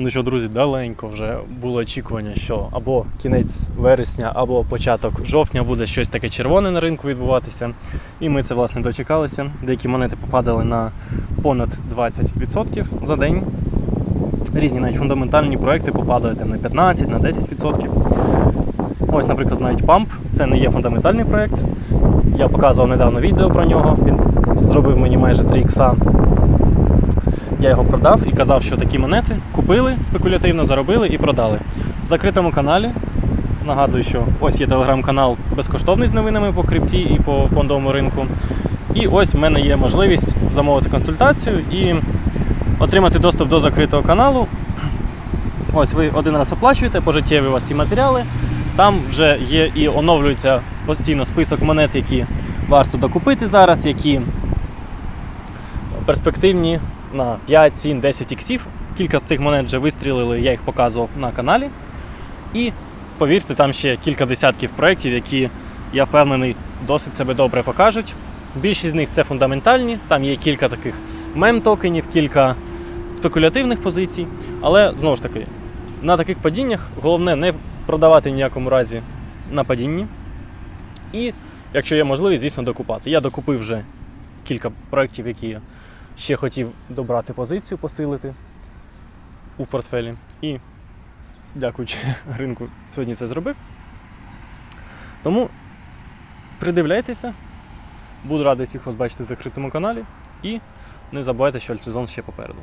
Ну що, друзі, даленько вже було очікування, що або кінець вересня, або початок жовтня буде щось таке червоне на ринку відбуватися. І ми це власне дочекалися. Деякі монети попадали на понад 20% за день. Різні навіть фундаментальні проекти попадають на 15, на 10%. Ось, наприклад, навіть Pump. Це не є фундаментальний проект. Я показував недавно відео про нього. Він зробив мені майже 3 ікса. Я його продав і казав, що такі монети купили спекулятивно, заробили і продали. В закритому каналі. Нагадую, що ось є телеграм-канал безкоштовний з новинами по крипті і по фондовому ринку. І ось в мене є можливість замовити консультацію і отримати доступ до закритого каналу. Ось ви один раз оплачуєте, пожиттєві у вас ці матеріали. Там вже є і оновлюється постійно список монет, які варто докупити зараз, які перспективні на 5, 7, 10 іксів. Кілька з цих монет вже вистрілили, я їх показував на каналі. І повірте, там ще кілька десятків проєктів, які, я впевнений, досить себе добре покажуть. Більшість з них це фундаментальні, там є кілька таких мем-токенів, кілька спекулятивних позицій. Але знову ж таки, на таких падіннях головне не продавати ніякому разі на падінні. І, якщо є можливість, звісно, докупати. Я докупив вже кілька проєктів, які ще хотів добрати позицію, посилити у портфелі. І, дякуючи ринку, сьогодні це зробив. Тому придивляйтеся. Буду радий всіх вас бачити в закритому каналі. І не забувайте, що сезон ще попереду.